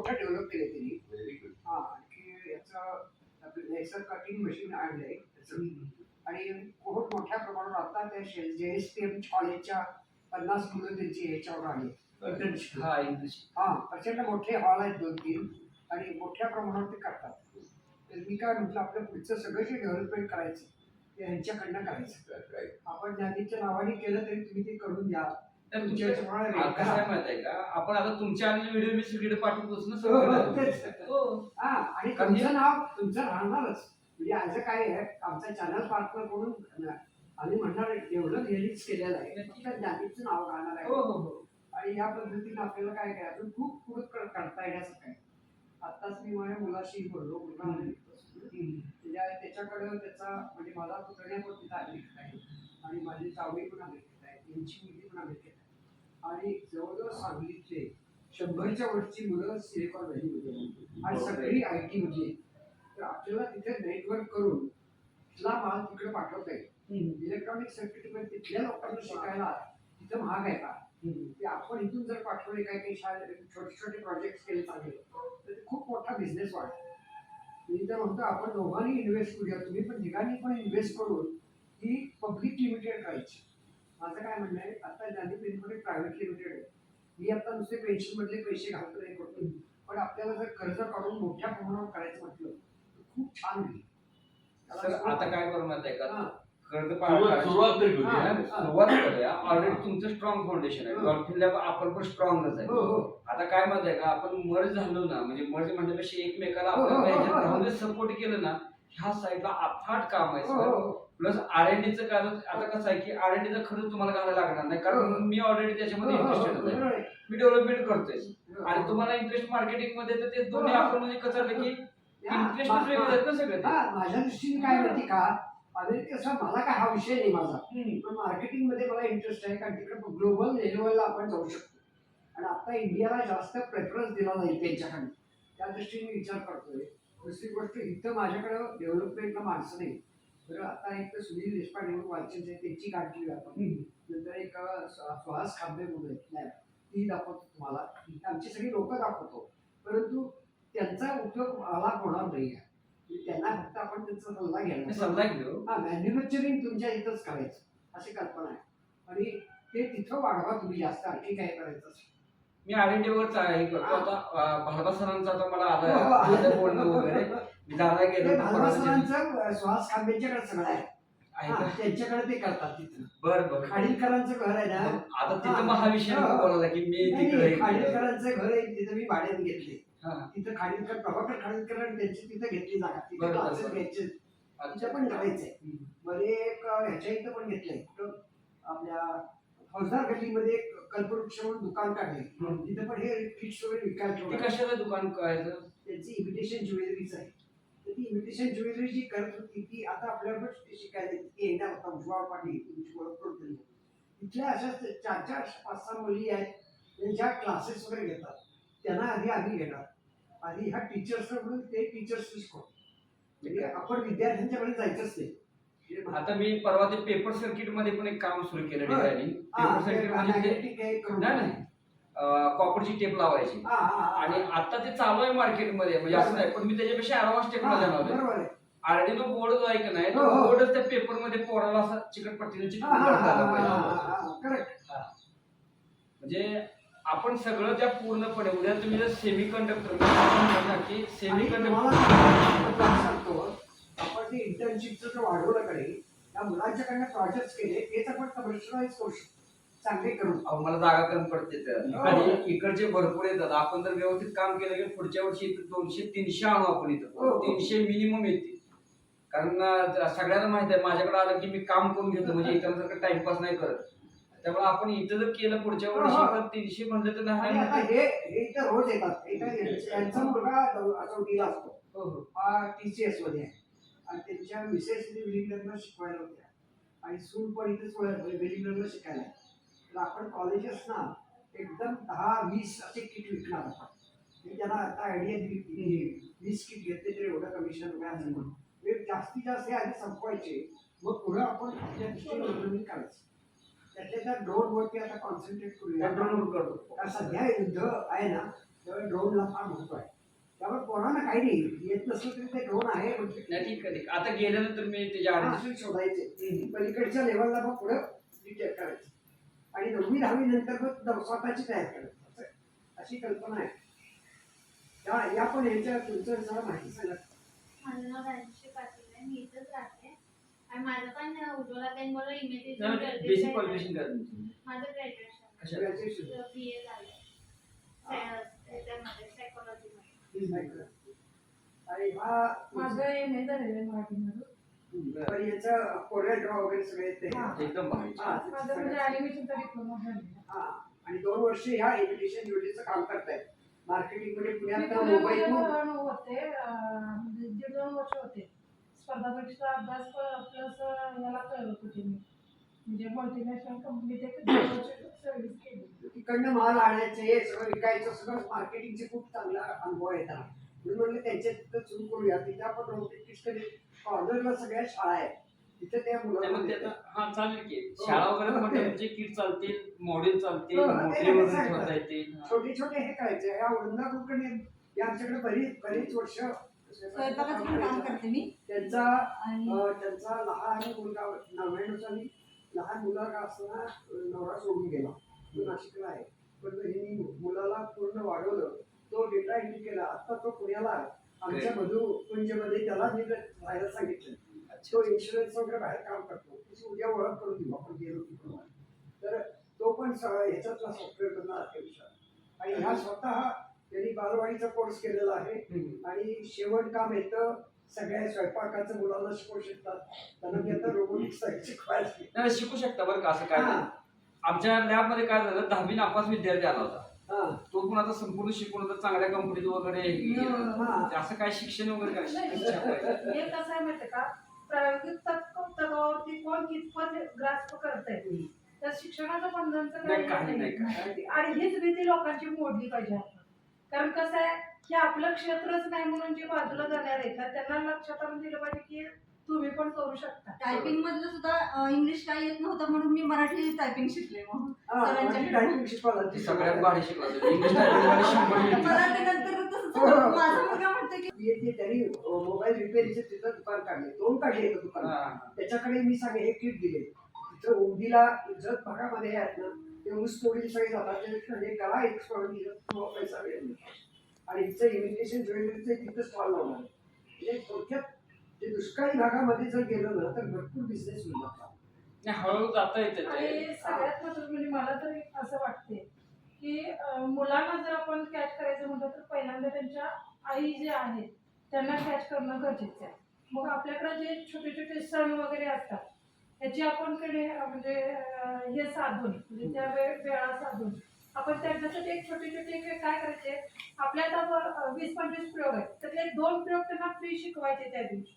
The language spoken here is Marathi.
मोठं डेव्हलप केलं त्यांनी व्हेरी गुड हा आणखी याचं आपलं लेसर कटिंग मशीन आणलंय. त्याचं आणि खूप मोठ्या प्रमाणावर आता त्या जे एस पी एम कॉलेजच्या पन्नास मुलं त्यांची ह्याच्यावर आली. हा हा प्रचंड मोठे हॉल आहेत दोन तीन. आणि मोठ्या प्रमाणावर ते करतात. तर मी काय म्हटलं आपलं पुढचं सगळं जे डेव्हलपमेंट करायचं ते ह्यांच्याकडनं करायचं. आपण ज्ञानीच्या नावाने केलं तरी तुम्ही ते करून द्या. तर तुमच्या हा, कसं आहे. माहीत आहे का? आपण आता तुमच्या आणि व्हिडिओ मी सगळीकडे पाठवतोच ना हो, हो, सगळीकडे. तेच. हो. हा आणि कारण तुमचं नाव तुमचं राहणारच म्हणजे असं काय आहे आमचा चॅनल पार्टनर म्हणून आम्ही म्हणणार एवढं रिलीज केलेलं आहे त्या ज्ञानीचं नाव राहणार हो आहे. हो हो आणि या पद्धतीने आपल्याला काय काय अजून खूप पुढे कर- करता येण्यासारखं आहे. आत्ताच मी माझ्या मुलाशी बोललो मुलगा. म्हणजे त्याच्या त्याच्याकडं त्याचा म्हणजे मला पुतण्या पण तिथं अमेरिकेत आहे. आणि माझी जावई पण अमेरिकेत आहे. त्यांची मुलगी पण अमेरिकेत आहे. आणि जवळजवळ सांगलीतले शंभरच्या वरची मुलं सिलिकॉन व्हॅलीमध्ये. आणि सगळी आय टी मध्ये आहेत. तर आपल्याला तिथे नेटवर्क करून तिथला माल तिकडे पाठवता येईल. इलेक्ट्रॉनिक सर्किटमध्ये तिथल्या लोकांना शिकायला तिथं महाग आहे का? ते आपण इथून जर पाठवले काही काही शाळे छोटे छोटे प्रोजेक्ट केले चांगले तर ते खूप मोठा बिझनेस वाढतो मी तर म्हणतो आपण दोघांनी इन्व्हेस्ट करूया. तुम्ही पण ठिकाणी पण इन्व्हेस्ट करून ही पब्लिक लिमिटेड करायची माझं काय म्हणणं आहे आता ज्यांनी पिनकोडे प्रायव्हेट लिमिटेड आहे. मी आता नुसते पेन्शन मधले पैसे घालतो नाही करतो पण आपल्याला जर कर्ज काढून मोठ्या प्रमाणावर करायचं म्हटलं तर खूप छान होईल. सर आता काय बरं माहीत आहे का? हा. कर्ज सुरुवात सुरुवात तरी करूया. हा. सुरुवात करूया. ऑलरेडी तुमचं स्ट्रॉंग फाउंडेशन आहे. हो. डॉल्फिनला आपण पण स्ट्रॉंगच आहे. हो हो. आता काय माहीत आहे का? आपण मर्ज झालो ना म्हणजे मर्ज म्हणण्यापेक्षा एकमेकाला हो, हो, आपण हो, हो. राहून सपोर्ट केलं ना ह्या साईडला अफाट काम आहे हो, सर हो. प्लस आर एन डीचं काय आता कसं आहे की आर एन डीचा खर्च तुम्हाला घालायला लागणार नाही कारण हो. मी ऑलरेडी त्याच्यामध्ये इंटरेस्टेड आहे आहे. मी डेव्हलपमेंट करतोय आणि. तुम्हाला इंटरेस्ट मार्केटिंगमध्ये तर ते दोन्ही. आपण म्हणजे कसं की इंटरेस्ट वेगळे आहेत ना सगळे माझ्या दृष्टीने काय माहिती का कसं मला काय हा विषय नाही माझा. पण मार्केटिंगमध्ये मला इंटरेस्ट आहे कारण तिकडे ग्लोबल लेवलला आपण जाऊ शकतो आणि आता इंडियाला जास्त प्रेफरन्स दिला जाईल त्यांच्याकडे त्या दृष्टीने विचार करतोय दुसरी गोष्ट इथं माझ्याकडं डेव्हलपमेंटला माणसं नाही तर आता एक तर सुनील देशपांडे म्हणून वाचन आहे त्यांची घेऊया आपण. नंतर एक सुहास खांबे म्हणून lab. ती दाखवतो तुम्हाला. आमची सगळी लोक दाखवतो. परंतु त्यांचा उपयोग मला होणार नाही आहे. म्हणजे त्यांना फक्त आपण त्यांचा सल्ला घ्यायला सल्ला घेऊ हा मॅन्युफॅक्चरिंग तुमच्या इथंच करायचं अशी कल्पना आहे. आणि ते तिथं वाढवा तुम्ही जास्त आणखी काय करायचं. मी आर एन डी वर हे करतो आता भालबा सरांचं आता मला हो, हो, आलं आलं. बोलणं वगैरे. मी दादा गेलो सरांचं सुहास खांबेंच्याकडे सगळं आहे. हा? त्यांच्याकडे ते करतात तिथं. बर बर. खाडीलकरांचं घर आहे ना? आता तिथं मग हा. विषय बोलायला की मी तिकडे खाडीलकरांचं घर आहे तिथं मी भाड्याने घेतले. हा. तिथं खाडीलकर प्रभाकर खाडीलकर त्यांची तिथं घेतली जागा. तिथे क्लासेस. घ्यायचे. पण करायचंय. मध्ये एक ह्याच्या इथं पण घेतलंय. कुठं? आपल्या फौजदार गल्लीमध्ये एक कल्पवृक्ष म्हणून दुकान काढले. हम्म. तिथं पण हे फिक्स वगैरे विकायला ते ठेवलं. कशाचं दुकान करायचं? त्यांची इमिटेशन ज्वेलरीच आहे. तर ती इमिटेशन ज्वेलरी जी करत होती ती आता आपल्याला ती शिकायला येते. ती येणार होता उजवाळ पाटील तुमची ओळख करून दिली. तिथल्या अशा चार चार पाच सहा मुली आहेत. ज्या क्लासेस वगैरे घेतात त्यांना आधी आम्ही घेणार. आधी ह्या टीचर्स म्हणून ते टीचर्स शिकवतो म्हणजे आपण विद्यार्थ्यांच्याकडे जायचंच नाही आता मी परवा ते पेपर सर्किटमध्ये पण एक काम सुरू केलं. डिझायनिंग हा, पेपर सर्किट हे नाही. कॉपरची टेप लावायची हा, हा, हा. आणि आता ते चालू आहे मार्केटमध्ये म्हणजे असं नाही पण मी त्याच्यापेक्षा ऍडव्हान्स टेक्नॉलॉजी हा, आहे आरडीनो बोर्ड जो आहे की नाही तो हो, हो. बोर्डच त्या पेपरमध्ये पोराला असा चिकट पट्टीने हा, हा, हा, हा. हा, हा. म्हणजे आपण सगळं त्या पूर्णपणे उद्या तुम्ही जर सेमी कंडक्टर सेमी कंडक्टर सांगतो आपण ते इंटर्नशिपचं जर वाढवलं कडे त्या मुलांच्याकडनं प्रोजेक्ट केले तेच आपण कमर्शियलाइज करू शकतो चांगले अहो, मला जागा कमी पडते तर. हो. आणि इकडचे भरपूर येतात आपण जर व्यवस्थित काम केलं की पुढच्या वर्षी इथं दोनशे तीनशे आणू आपण हो, इथं हो. तीनशे मिनिमम येतील कारण अं, सगळ्यांना माहीत आहे माझ्याकडे आलं की मी काम करून घेतो म्हणजे इतरांसारखं टाइमपास नाही करत त्यामुळे आपण इथं जर केलं पुढच्या हो, वर्षी हो. तर तीनशे म्हणलं तर आणि नाही हे हे इथं रोज येतात हे काय यांचा- यांचा मुलगा चौथीला असतो हो, हो. हा टी सी एसमध्ये आहे आणि त्यांच्या मिसेस विलिंगडनला शिकवायला होत्या. आणि सून पण इथेच विलिंगडनला शिकायला. तर आपण कॉलेजेस ना एकदम दहा वीस असे किट विकणार आपण मी त्यांना आता आयडिया दिली की वीस किट घेतले तरी एवढं कमिशन असेल म्हणून. हे जास्तीत जास्त हे आधी संपवायचे. मग पुढे आपण आपल्या दृष्टीने डेव्हलपमेंट करायचं. त्यातल्या त्या ड्रोन वरती आता कॉन्सन्ट्रेट करूया. कंट्रोल करतो. कारण सध्या युद्ध आहे ना त्यामुळे ड्रोनला फार महत्त्व आहे. त्यामुळे पोरांना काही नाही. येत नसलं तरी ते आहे म्हणजे नाही ठीक आहे ठीक आहे. आता गेल्यानंतर मी त्याच्या हा, आधी शोधायचे. पलीकडच्या लेवलला मग पुढं डिटेक्ट करायचं. आणि नववी दहावी नंतर मग नव- स्वतःची तयार करायचं. असं- अशी कल्पना आहे. त्या या पण याच्या तुमचं जरा माहिती सांगा. माझं नाव राजश्री पाटील आहे मी इथंच राहते. आणि माझं पण उज्ज्वला ताई मला बेसिक क्वालिफिकेशन. माझं ग्रॅज्युएशन? ग्रॅज्युएशन बी ए झालंय त्याच्यामध्ये सायकोलॉजीमध्ये आणि हा माझं एम ए झालेलं आहे पण याचं कोरियन ड्रॉ वगैरे सगळे येते. एकदम भारी हा, माझं म्हणजे झालेला हा. आणि दोन वर्ष ह्या एज्युकेशन ज्वेलरीचं काम करतायत. मार्केटिंगमध्ये मी पुण्यात पुण्यामध्ये मुंबईतून होते. अं, म्हणजे दीड दोन वर्ष होते. स्पर्धा परीक्षा अभ्यास प्लस याला करत होते मी. म्हणजे मल्टीनॅशनल कंपनीत एक दोन वर्ष तिकडनं माल आणायचं हे सगळं विकायचं सगळं मार्केटिंगचे खूप चांगला अनुभव आहे त्याला. म्हणून म्हणलं त्यांच्या तिथं सुरू करूया. तिथे आपण रोबोटिक्सकडे कॉर्नरला सगळ्या शाळा आहेत. तिथे त्या मुलांना हा चालेल की. शाळा वगैरे हो. तुमचे किट चालतील मॉडेल चालतील हो, ते मोठे लगेच वगैरे सांगतात. ठेवता येतील हा. छोटे छोटे हे करायचे. या वृंदा कुलकर्णी या आमच्याकडे बरीच बरीच वर्ष स्वयंपाकाचं पण काम करते मी. त्यांचा त्यांचा लहान मुलगा नव्याण्णव साली लहान मुलगा असताना नवरा सोडून गेला. तो नाशिकला आहे. पण हिने मुलाला पूर्ण वाढवलं तो डेटा एंट्री केला आता तो पुण्याला आहे. आमच्या मधु कुंजमध्ये त्याला मी राहायला सांगितलं. तो इन्शुरन्स वगैरे बाहेर काम करतो. त्याची उद्या ओळख करून देऊ आपण गेलो की परवा. तर तो पण ह्याच्यातला सॉफ्टवेअर मधला आर्टिफिशियल आणि ह्या स्वतः त्यांनी बालवाडीचा कोर्स केलेला आहे. आणि शेवट काम येतं सगळ्या स्वयंपाकाचं मुलांना शिकवू शकतात त्यांना मी आता रोबोटिक्स शिकवायचं नाही, शिकू शकता बरं का असं काय हा. नाही. आमच्या लॅबमध्ये काय झालं दहावी नापास विद्यार्थी आला होता हा तो पण आता संपूर्ण शिकून आता चांगल्या कंपनीत वगैरे हे. हा. असं काय शिक्षण वगैरे काय नाही, इच्छा पाहिजे. हे कसं आहे माहितीये का प्रायोगिक तत्व तत्वावरती कोण कितपत ग्रास्प करताय त्या शिक्षणाचं बंधनचं नाही, काही काही नाही, नाही. आणि हीच भीती लोकांची मोडली पाहिजे आपण कारण कसं आहे की आपलं क्षेत्रच नाही म्हणून जे बाजूला जाणार आहेत ना, त्यांना लक्षात आणून दिलं पाहिजे की तुम्ही पण करू शकता टायपिंग मधलं सुद्धा इंग्लिश काय येत नव्हतं म्हणून मी मराठी टायपिंग शिकले हा, सरांच्या ती सगळ्यात भारी शिकला इंग्लिश टायपिंग शंभर मिनिटं. नंतर हो. झालं. माझा मुलगा म्हणतो की येते त्यांनी मोबाईल रिपेअरीचे तिथं दुकान काढले दोन काढले एका दुकान हा. त्याच्याकडे मी सांगे हे किट दिले तिथं उंदीला जत भागामध्ये आहेत ना जातात त्याच्यात हे करा एक्सपर्ट पैसा मिळेल आणि तिचं इमिटेशन ज्वेलरीचं तिथं स्टॉल लावणार म्हणजे थोडक्यात ते दुष्काळी भागामध्ये जर गेलं ना तर भरपूर बिझनेस आपला. नाही, हळूहळू जाता येते आणि सगळ्यात महत्त्वाचं म्हणजे मला तरी असं वाटते की मुलांना जर आपण कॅच करायचं म्हटलं तर पहिल्यांदा त्यांच्या आई जे आहेत त्यांना कॅच करणं गरजेचं आहे. मग आपल्याकडे जे छोटे छोटे सण वगैरे असतात ह्याची आपण कडे म्हणजे हे साधून म्हणजे त्या वेळा साधून आपण त्यांच्यासाठी एक छोटे छोटे एक काय करायचे आपल्या आता वीस पंचवीस प्रयोग आहेत तर ते दोन प्रयोग त्यांना फ्री शिकवायचे त्या दिवशी.